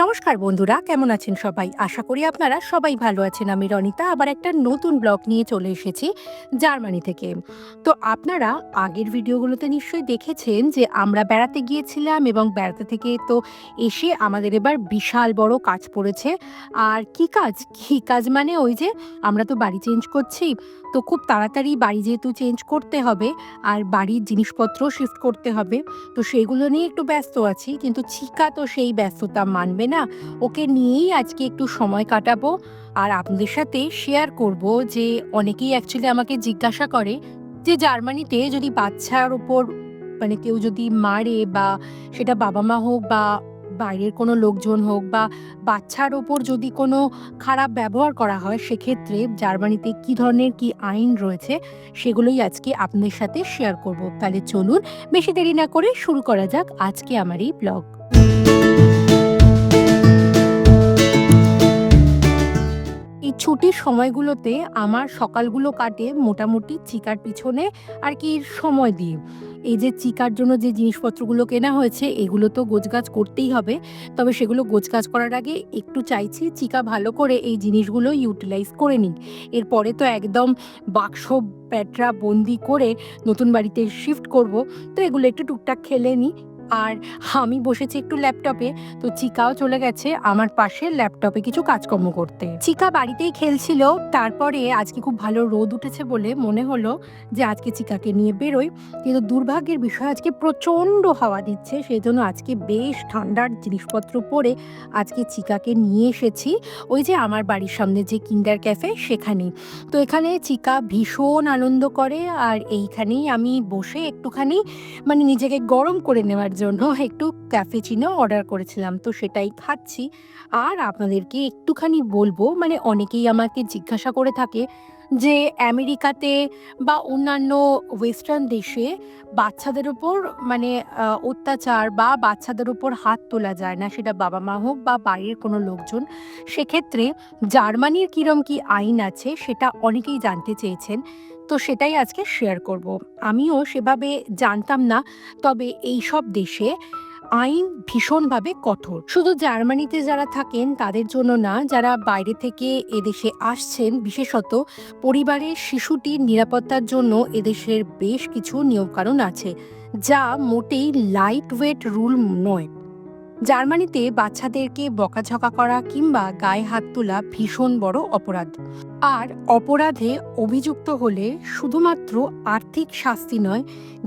নমস্কার বন্ধুরা, কেমন আছেন সবাই? আশা করি আপনারা সবাই ভালো আছেন। আমি রনিতা, আবার একটা নতুন ব্লগ নিয়ে চলে এসেছি জার্মানি থেকে। তো আপনারা আগের ভিডিওগুলোতে নিশ্চয়ই দেখেছেন যে আমরা বেড়াতে গিয়েছিলাম এবং বেড়াতে থেকে তো এসে আমাদের এবার বিশাল বড় কাজ পড়েছে। আর কি কাজ? কি কাজ মানে ওই যে আমরা তো বাড়ি চেঞ্জ করছি তো খুব তাড়াতাড়ি বাড়ি যেহেতু চেঞ্জ করতে হবে, আর বাড়ির জিনিসপত্র শিফট করতে হবে, তো সেগুলো নিয়ে একটু ব্যস্ত আছি, কিন্তু চিকা তো সেই ব্যস্ততা মানবে না। ওকে নিয়েই আজকে একটু সময় কাটাবো, আর আপনাদের সাথে শেয়ার করব যে অনেকেই অ্যাকচুয়ালি আমাকে জিজ্ঞাসা করে যে জার্মানিতে যদি বাচ্চার ওপর মানে কেউ যদি মারে বা সেটা বাবা মা হোক বা বাইরের কোনো লোকজন হোক বা বাচ্চার ওপর যদি কোনো খারাপ ব্যবহার করা হয়, সেক্ষেত্রে জার্মানিতে কি ধরনের কি আইন রয়েছে, সেগুলোই আজকে আপনাদের সাথে শেয়ার করব। তাহলে চলুন, বেশি দেরি না করে শুরু করা যাক আজকে আমার এই ব্লগ এই ছুটির সময়গুলোতে আমার সকালগুলো কাটে মোটামুটি চিকার পিছনে আর কি সময় দিয়ে। এই যে চিকার জন্য যে জিনিসপত্রগুলো কেনা হয়েছে, এগুলো তো গোছগাছ করতেই হবে। তবে সেগুলো গোছগাছ করার আগে একটু চাইছি চিকা ভালো করে এই জিনিসগুলো ইউটিলাইজ করে নিক। এরপরে তো একদম বাক্স প্যাটরা বন্দি করে নতুন বাড়িতে শিফট করব। তো এগুলো একটু টুকটাক খেলে নিই। আর আমি বসেছি একটু ল্যাপটপে, তো চিকাও চলে গেছে আমার পাশে ল্যাপটপে কিছু কাজকর্ম করতে। চিকা বাড়িতেই খেলছিল, তারপরে আজকে খুব ভালো রোদ উঠেছে বলে মনে হলো যে আজকে চিকাকে নিয়ে বেরোই। কিন্তু দুর্ভাগ্যের বিষয়, আজকে প্রচণ্ড হাওয়া দিচ্ছে সেই জন্য আজকে বেশ ঠান্ডার জিনিসপত্র পরে আজকে চিকাকে নিয়ে এসেছি। ওই যে আমার বাড়ির সামনে যে কিন্ডার ক্যাফে, সেখানে। তো এখানে চিকা ভীষণ আনন্দ করে, আর এইখানেই আমি বসে একটুখানি মানে নিজেকে গরম করে নেওয়ার জন্য একটু ক্যাফেচিনো অর্ডার করেছিলাম, তো সেটাই খাচ্ছি। আর আপনাদেরকে একটুখানি বলব মানে অনেকেই আমাকে জিজ্ঞাসা করে থাকে যে আমেরিকাতে বা অন্যান্য ওয়েস্টার্ন দেশে বাচ্চাদের ওপর মানে অত্যাচার বা বাচ্চাদের ওপর হাত তোলা যায় না, সেটা বাবা মা হোক বা বাইরের কোনো লোকজন। সেক্ষেত্রে জার্মানির কীরম কি আইন আছে সেটা অনেকেই জানতে চেয়েছেন। তো সেটাই আজকে শেয়ার করব। আমিও সেভাবে জানতাম না, তবে এই সব দেশে আইন ভীষণভাবে কঠোর। শুধু জার্মানিতে যারা থাকেন, তাদের জন্য না, যারা বাইরে থেকে এদেশে আসছেন, বিশেষত পরিবারের শিশুটির নিরাপত্তার জন্য এদেশের বেশ কিছু নিয়মকানুন আছে, যা মোটেই লাইট ওয়েট রুল নয়। জার্মানিতে বাচ্চাদেরকে বকাঝকা করা কিংবা গায়ে হাত তোলা ভীষণ বড় অপরাধ। আর অপরাধে অভিযুক্ত হলে শুধুমাত্র আর্থিক শাস্তি নয়,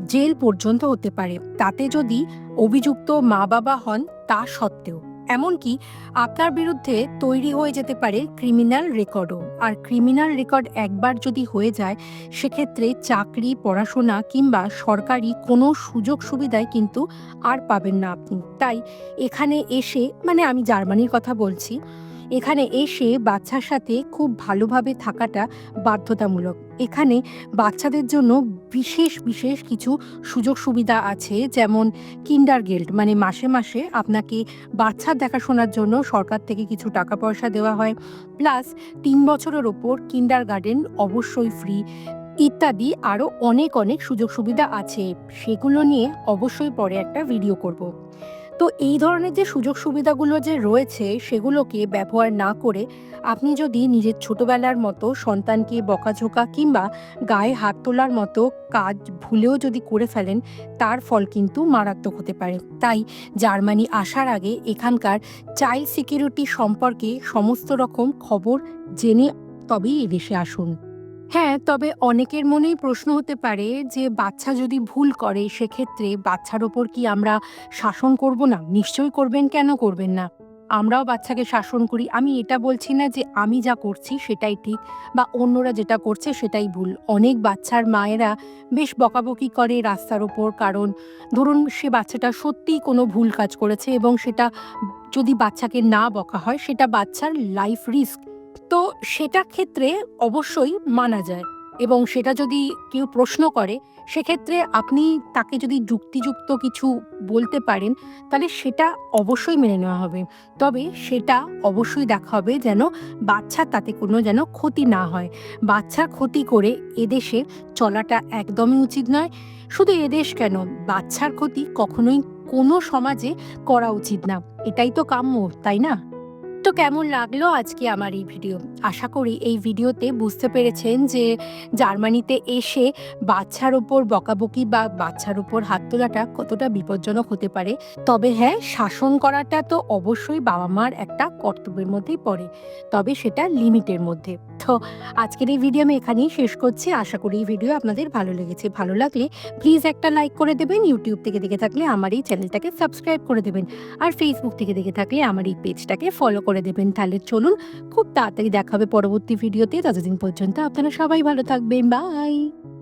জেল পর্যন্ত হতে পারে। তাতে যদি অভিযুক্ত মা বাবা হন তা সত্ত্বেও। এমনকি আপনার বিরুদ্ধে তৈরি হয়ে যেতে পারে ক্রিমিনাল রেকর্ডও আর ক্রিমিনাল রেকর্ড একবার যদি হয়ে যায়, সেক্ষেত্রে চাকরি, পড়াশোনা কিংবা সরকারি কোনো সুযোগ সুবিধায় কিন্তু আর পাবেন না আপনি। তাই এখানে এসে মানে আমি জার্মানির কথা বলছি এখানে এসে বাচ্চার সাথে খুব ভালোভাবে থাকাটা বাধ্যতামূলক। এখানে বাচ্চাদের জন্য বিশেষ বিশেষ কিছু সুযোগ সুবিধা আছে, যেমন কিন্ডার গেল্ড। মানে মাসে মাসে আপনাকে বাচ্চার দেখাশোনার জন্য সরকার থেকে কিছু টাকা পয়সা দেওয়া হয়। প্লাস তিন বছরের ওপর কিন্ডার গার্ডেন অবশ্যই ফ্রি ইত্যাদি আরও অনেক অনেক সুযোগ সুবিধা আছে। সেগুলো নিয়ে অবশ্যই পরে একটা ভিডিও করব। তো এই ধরনের যে সুযোগ সুবিধাগুলো যে রয়েছে সেগুলোকে ব্যবহার না করে আপনি যদি নিজের ছোটবেলার মতো সন্তানকে বকাঝোকা কিংবা গায়ে হাত তোলার মতো কাজ ভুলেও যদি করে ফেলেন, তার ফল কিন্তু মারাত্মক হতে পারে। তাই জার্মানি আসার আগে এখানকার চাইল্ড সিকিউরিটি সম্পর্কে সমস্ত রকম খবর জেনে তবেই এদেশে আসুন। হ্যাঁ তবে অনেকের মনেই প্রশ্ন হতে পারে যে বাচ্চা যদি ভুল করে, সেক্ষেত্রে বাচ্চার ওপর কি আমরা শাসন করব না? নিশ্চয়ই করবেন কেন করবেন না? আমরাও বাচ্চাকে শাসন করি। আমি এটা বলছি না যে আমি যা করছি সেটাই ঠিক বা অন্যরা যেটা করছে সেটাই ভুল। অনেক বাচ্চার মায়েরা বেশ বকাবকি করে রাস্তার ওপর, কারণ ধরুন সে বাচ্চাটা সত্যিই কোনো ভুল কাজ করেছে এবং সেটা যদি বাচ্চাকে না বকা হয়, সেটা বাচ্চার লাইফ রিস্ক তো সেটা ক্ষেত্রে অবশ্যই মানা যায় এবং সেটা যদি কেউ প্রশ্ন করে, সেক্ষেত্রে আপনি তাকে যদি যুক্তিযুক্ত কিছু বলতে পারেন, তাহলে সেটা অবশ্যই মেনে নেওয়া হবে। তবে সেটা অবশ্যই দেখা হবে যেন বাচ্চার তাতে কোনো যেন ক্ষতি না হয়। বাচ্চার ক্ষতি করে এদেশে চলাটা একদমই উচিত নয়। শুধু এদেশ কেন? বাচ্চার ক্ষতি কখনোই কোনো সমাজে করা উচিত না। এটাই তো কাম্য, তাই না? তো কেমন লাগল আজকে আমার এই ভিডিও? আশা করি এই ভিডিওতে বুঝতে পেরেছেন যে জার্মানিতে এসে বাচ্চার ওপর বকাবকি বা বাচ্চার ওপর হাত তোলাটা কতটা বিপজ্জনক হতে পারে। তবে হ্যাঁ শাসন করাটা তো অবশ্যই বাবা মার একটা কর্তব্যের মধ্যেই পড়ে। তবে সেটা লিমিটের মধ্যে। তো আজকের এই ভিডিও আমি এখানেই শেষ করছি। আশা করি এই ভিডিও আপনাদের ভালো লেগেছে। ভালো লাগলে প্লিজ একটা লাইক করে দেবেন। ইউটিউব থেকে দেখে থাকলে আমার এই চ্যানেলটাকে সাবস্ক্রাইব করে দেবেন। আর ফেসবুক থেকে দেখে থাকলে আমার এই পেজটাকে ফলো করে দেবেন। তাহলে চলুন খুব তাড়াতাড়ি দেখা হবে পরবর্তী ভিডিওতে ততদিন পর্যন্ত আপনারা সবাই ভালো থাকবেন। বাই